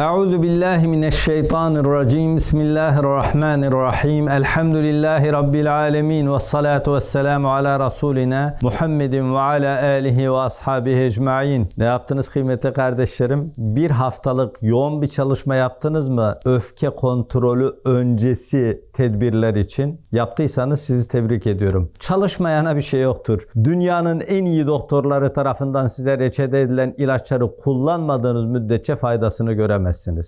Euzu billahi mineşşeytanirracim. Bismillahirrahmanirrahim. Elhamdülillahi rabbil alamin ve salatu vesselamu ala rasulina Muhammedin ve ala alihi ve ashabihi ecmaîn. Ne yaptınız kıymetli kardeşlerim? Bir haftalık yoğun bir çalışma yaptınız mı? Öfke kontrolü öncesi tedbirler için. Yaptıysanız sizi tebrik ediyorum. Çalışmayana bir şey yoktur. Dünyanın en iyi doktorları tarafından size reçete edilen ilaçları kullanmadığınız müddetçe faydasını göremezsiniz.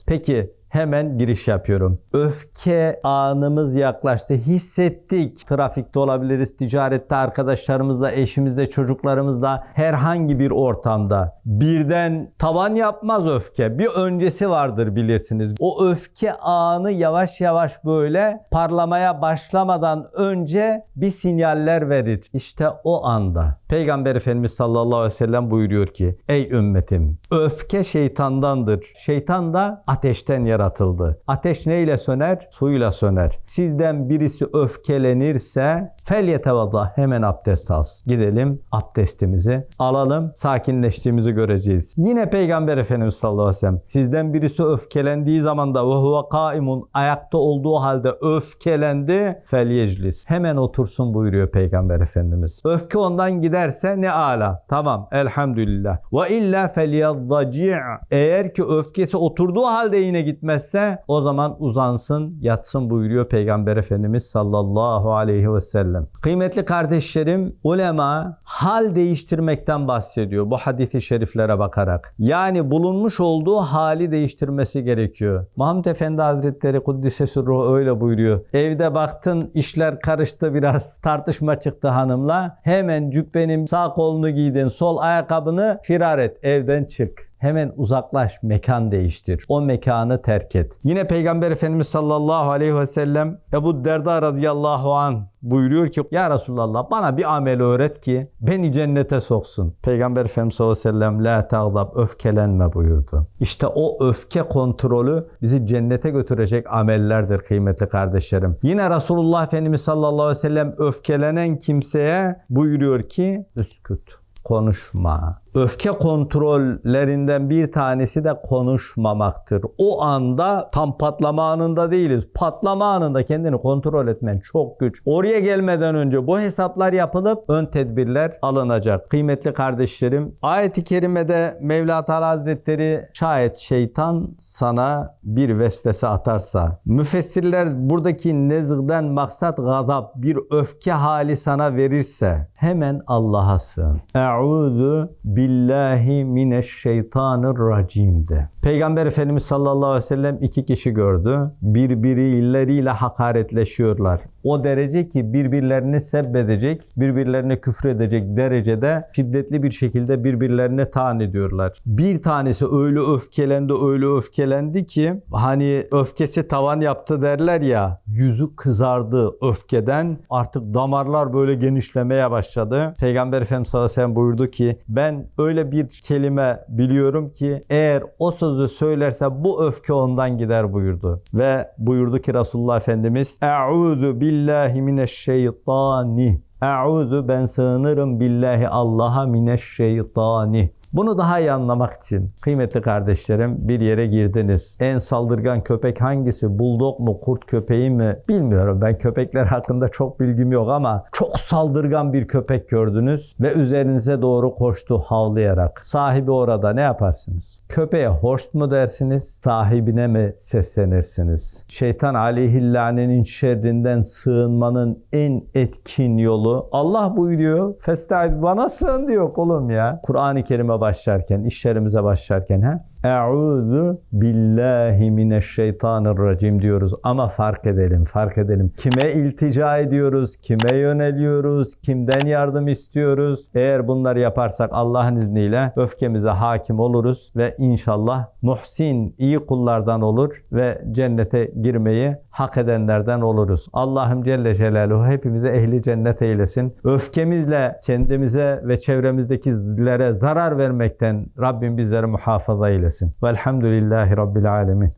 Peki hemen giriş yapıyorum. Öfke anımız yaklaştı. Hissettik. Trafikte olabiliriz, ticarette arkadaşlarımızla, eşimizle, çocuklarımızla herhangi bir ortamda. Birden tavan yapmaz öfke. Bir öncesi vardır bilirsiniz. O öfke anı yavaş yavaş böyle parlamaya başlamadan önce bir sinyaller verir. İşte o anda Peygamber Efendimiz sallallahu aleyhi ve sellem buyuruyor ki Ey ümmetim öfke şeytandandır. Şeytan da ateşten yaratıldı. Ateş neyle söner? Suyla söner. Sizden birisi öfkelenirse fel yetevadda hemen abdest alsın. Gidelim abdestimizi alalım. Sakinleştiğimizi göreceğiz. Yine Peygamber Efendimiz sallallahu aleyhi ve sellem sizden birisi öfkelendiği zaman da ve huve kaimun ayakta olduğu halde öfkelendi fel yeclis. Hemen otursun buyuruyor Peygamber Efendimiz. Öfke ondan giderse ne ala. Tamam elhamdülillah. Ve illa felyaddaci' eğer ki öfkesi oturduğu halde yine gitmezse o zaman uzansın yatsın buyuruyor Peygamber Efendimiz sallallahu aleyhi ve sellem. Kıymetli kardeşlerim ulema hal değiştirmekten bahsediyor bu hadisi şeriflere bakarak. Yani bulunmuş olduğu hali değiştirmesi gerekiyor. Mahmud Efendi Hazretleri Kuddise Sürruhu öyle buyuruyor. Evde baktın işler karıştı biraz tartışma çıktı hanımla. Hemen cübbenin sağ kolunu giydin sol ayakkabını firar et evden çık. Hemen uzaklaş, mekan değiştir. O mekanı terk et. Yine Peygamber Efendimiz sallallahu aleyhi ve sellem Ebu Derda radıyallahu an buyuruyor ki Ya Resulallah bana bir amel öğret ki beni cennete soksun. Peygamber Efendimiz sallallahu aleyhi ve sellem La tağdab öfkelenme buyurdu. İşte o öfke kontrolü bizi cennete götürecek amellerdir kıymetli kardeşlerim. Yine Resulullah Efendimiz sallallahu aleyhi ve sellem öfkelenen kimseye buyuruyor ki üsküt konuşma. Öfke kontrollerinden bir tanesi de konuşmamaktır. O anda tam patlama anında değiliz. Patlama anında kendini kontrol etmen çok güç. Oraya gelmeden önce bu hesaplar yapılıp ön tedbirler alınacak. Kıymetli kardeşlerim, ayet-i kerimede Mevla Teala Hazretleri şayet şeytan sana bir vesvese atarsa, müfessirler buradaki nezgden maksat gazap, bir öfke hali sana verirse hemen Allah'a sığın. Eûzu billahi mineşşeytanirracim de. Peygamber Efendimiz sallallahu aleyhi ve sellem iki kişi gördü. Birbirleriyle hakaretleşiyorlar. O derece ki birbirlerini sebbedecek, birbirlerine küfredecek derecede şiddetli bir şekilde birbirlerine taan ediyorlar. Bir tanesi öyle öfkelendi, öyle öfkelendi ki hani öfkesi tavan yaptı derler ya, yüzü kızardı öfkeden. Artık damarlar böyle genişlemeye başladı. Peygamber Efendimiz sallallahu aleyhi ve sellem buyurdu ki ben öyle bir kelime biliyorum ki eğer o sözü söylerse bu öfke ondan gider buyurdu. Ve buyurdu ki Resulullah Efendimiz Eûzu billahi mineşşeytani. Eûzu ben sığınırım billahi Allah'a mineşşeytani bunu daha iyi anlamak için kıymetli kardeşlerim bir yere girdiniz. En saldırgan köpek hangisi? Buldog mu? Kurt köpeği mi? Bilmiyorum. Ben köpekler hakkında çok bilgim yok ama çok saldırgan bir köpek gördünüz ve üzerinize doğru koştu havlayarak. Sahibi orada ne yaparsınız? Köpeğe hoş mu dersiniz? Sahibine mi seslenirsiniz? Şeytan aleyhillanenin şerrinden sığınmanın en etkin yolu Allah buyuruyor. Festaid bana sığın diyor kulum ya. Kur'an-ı Kerim'e başlarken, işlerimize başlarken ha? Eûzu billahi mineşşeytanirracim diyoruz ama fark edelim, fark edelim. Kime iltica ediyoruz, kime yöneliyoruz, kimden yardım istiyoruz? Eğer bunları yaparsak Allah'ın izniyle öfkemize hakim oluruz ve inşallah muhsin, iyi kullardan olur ve cennete girmeyi hak edenlerden oluruz. Allah'ım Celle Celaluhu hepimize ehli cennet eylesin. Öfkemizle kendimize ve çevremizdekilere zarar vermekten Rabbim bizleri muhafaza eylesin. Velhamdülillahi Rabbil Alemin.